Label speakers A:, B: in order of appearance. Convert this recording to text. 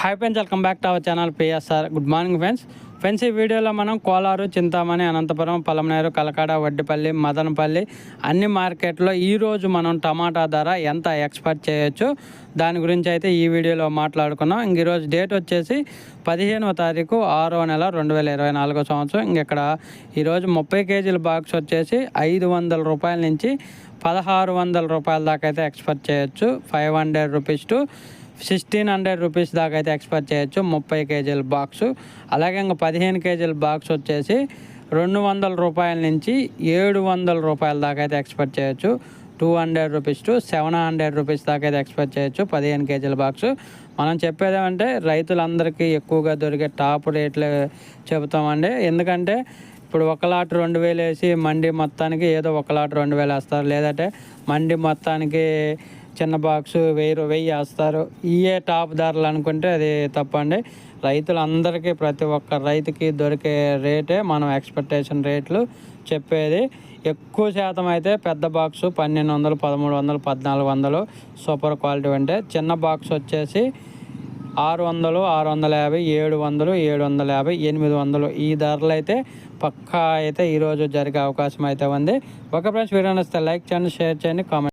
A: Hi friends welcome back to our channel PSR good morning friends friends ఈ వీడియోలో మనం కోలారు చింతామణి అనంతపురం పలమనేరు కలకాడ వడ్డిపల్లి మదనపల్లి అన్ని మార్కెట్లో ఈరోజు మనం టమాటా ధర ఎంత ఎక్స్పెక్ట్ చేయొచ్చు? దాని గురించి అయితే ఈ వీడియోలో మాట్లాడుకున్నాం. ఇంక ఈరోజు డేట్ వచ్చేసి పదిహేనవ తారీఖు ఆరో నెల రెండు వేల ఇరవై నాలుగో సంవత్సరం. ఇంక ఇక్కడ ఈరోజు ముప్పై కేజీల బాక్స్ వచ్చేసి ఐదు వందల రూపాయల నుంచి పదహారు వందల రూపాయల దాకా అయితే ఎక్స్పెక్ట్ చేయొచ్చు. Five hundred rupees to sixteen hundred rupees దాకా అయితే ఎక్స్పెక్ట్ చేయొచ్చు ముప్పై కేజీల బాక్సు. అలాగే ఇంకా పదిహేను కేజీల బాక్స్ వచ్చేసి రెండు వందల రూపాయల నుంచి ఏడు వందల రూపాయల దాకా అయితే ఎక్స్పెక్ట్ చేయొచ్చు. Two hundred rupees to seven hundred rupees దాకా అయితే ఎక్స్పెక్ట్ చేయొచ్చు పదిహేను కేజీల బాక్సు. మనం చెప్పేదేమంటే రైతులందరికీ ఎక్కువగా దొరికే టాప్ రేట్లు చెబుతామండి. ఎందుకంటే ఇప్పుడు ఒక లాట్ రెండు వేలు వేసి మండి మొత్తానికి ఏదో ఒక లాట్ రెండు వేలు వేస్తారు. లేదంటే మండి మొత్తానికి చిన్న బాక్స్ వెయ్యి రూ- వెయ్యి వేస్తారు. ఇయే టాప్ ధరలు అనుకుంటే అది తప్పండి. రైతులందరికీ ప్రతి ఒక్క రైతుకి దొరికే రేటే మనం ఎక్స్పెక్టేషన్ రేట్లు చెప్పేది. ఎక్కువ శాతం అయితే పెద్ద బాక్సు పన్నెండు వందలు పదమూడు వందలు పద్నాలుగు వందలు సూపర్ క్వాలిటీ అంటే చిన్న బాక్స్ వచ్చేసి ఆరు వందలు ఆరు వందల యాభై ఏడు వందలు ఏడు వందల యాభై ఎనిమిది వందలు. ఈ ధరలు అయితే పక్కా అయితే ఈరోజు జరిగే అవకాశం అయితే ఉంది. ఒక ఫ్రెండ్స్ వీడియో నచ్చితే లైక్ చేయండి షేర్ చేయండి కామెంట్